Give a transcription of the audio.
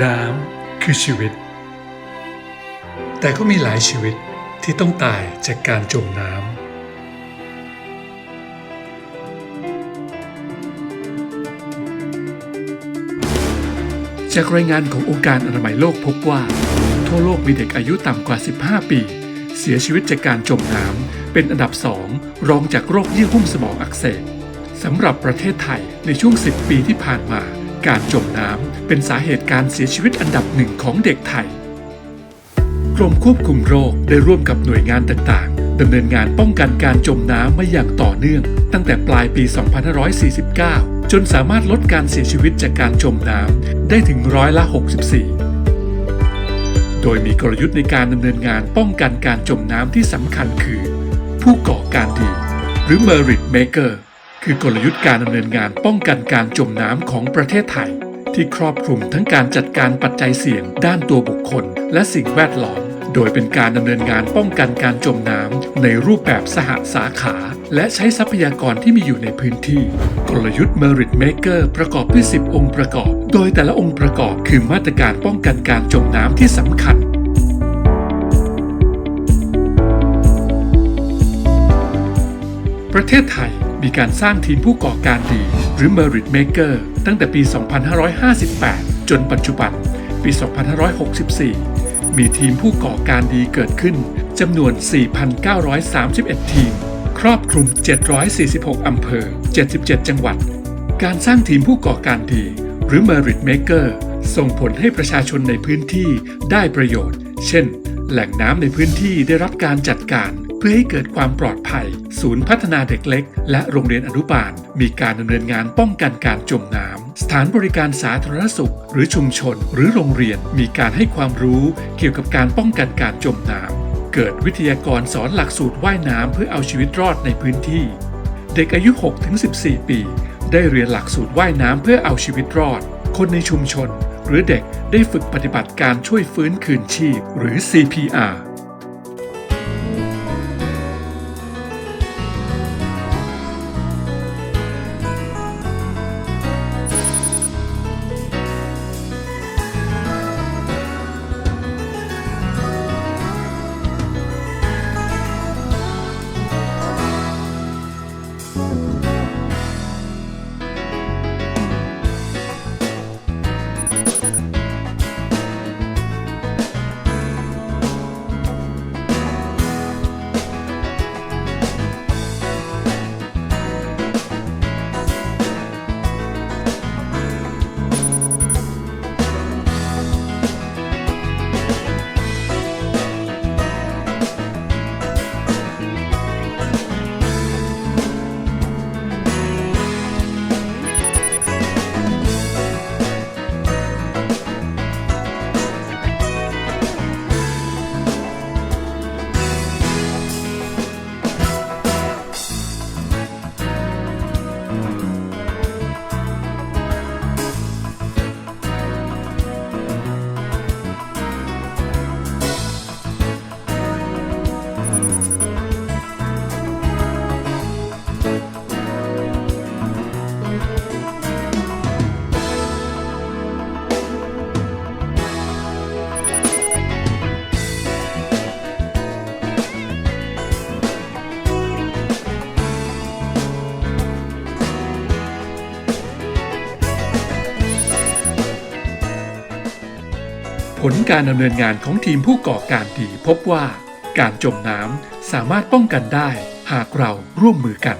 น้ำคือชีวิต แต่ก็มีหลายชีวิตที่ต้องตายจากการจมน้ำจากรายงานขององค์การอนามัยโลกพบว่า ทั่วโลกมีเด็กอายุต่ำกว่า 15 ปี เสียชีวิตจากการจมน้ำเป็นอันดับสองรองจากโรคเยื่อหุ้มสมองอักเสบสำหรับประเทศไทยในช่วง 10 ปีที่ผ่านมา การจมน้ำ เป็นสาเหตุการเสียชีวิตอันดับหนึ่งของเด็กไทย กรมควบคุมโรคได้ร่วมกับหน่วยงานต่างๆดำเนินงานป้องกันการจมน้ำมาอย่างต่อเนื่อง ตั้งแต่ปลายปี 2549 จนสามารถลดการเสียชีวิตจากการจมน้ำได้ถึงร้อยละ 64โดยมีกลยุทธ์ในการดำเนินงานป้องกันการจมน้ำที่สำคัญคือ ผู้ก่อการดี หรือ Merit Maker คือกลยุทธ์การดำเนินงานป้องกันการจมน้ำของประเทศไทย ที่ครอบคลุมทั้งการจัดการปัจจัยเสี่ยง ด้านตัวบุคคล และสิ่งแวดล้อม โดยเป็นการดำเนินงานป้องกันการจมน้ำในรูปแบบสหสาขา และใช้ทรัพยากรที่มีอยู่ในพื้นที่ กลยุทธ์ Merit Maker ประกอบด้วย 10 องค์ประกอบ โดยแต่ละองค์ประกอบคือมาตรการป้องกันการจมน้ำที่สำคัญประเทศไทยมีการสร้างทีมผู้ก่อการดี หรือ Merit Maker ตั้งแต่ปี 2558 จนปัจจุบัน ปี 2564 มีทีมผู้ก่อการดีเกิดขึ้นจำนวน 4,931 ทีม ครอบคลุม 746 อำเภอ 77 จังหวัด การสร้างทีมผู้ก่อการดี หรือ Merit Maker ส่งผลให้ประชาชนในพื้นที่ได้ประโยชน์ เช่น แหล่งน้ำในพื้นที่ได้รับการจัดการ พื่อให้เกิดความปลอดภัย ศูนย์พัฒนาเด็กเล็ก และโรงเรียนอนุบาล มีการดำเนินงานป้องกันการจมน้ำสถานบริการสาธารณสุข หรือชุมชน หรือโรงเรียนมีการให้ความรู้เกี่ยวกับการป้องกันการจมน้ำเกิดวิทยากรสอนหลักสูตรว่ายน้ำเพื่อเอาชีวิตรอดในพื้นที่ เด็กอายุ 6-14 ปี ได้เรียนหลักสูตรว่ายน้ำเพื่อเอาชีวิตรอด คนในชุมชน หรือเด็กได้ฝึกปฏิบัติการช่วยฟื้นคืนชีพ หรือ CPR ผลการดำเนินงานของทีมผู้ก่อการดีพบว่า การจมน้ำสามารถป้องกันได้ หากเราร่วมมือกัน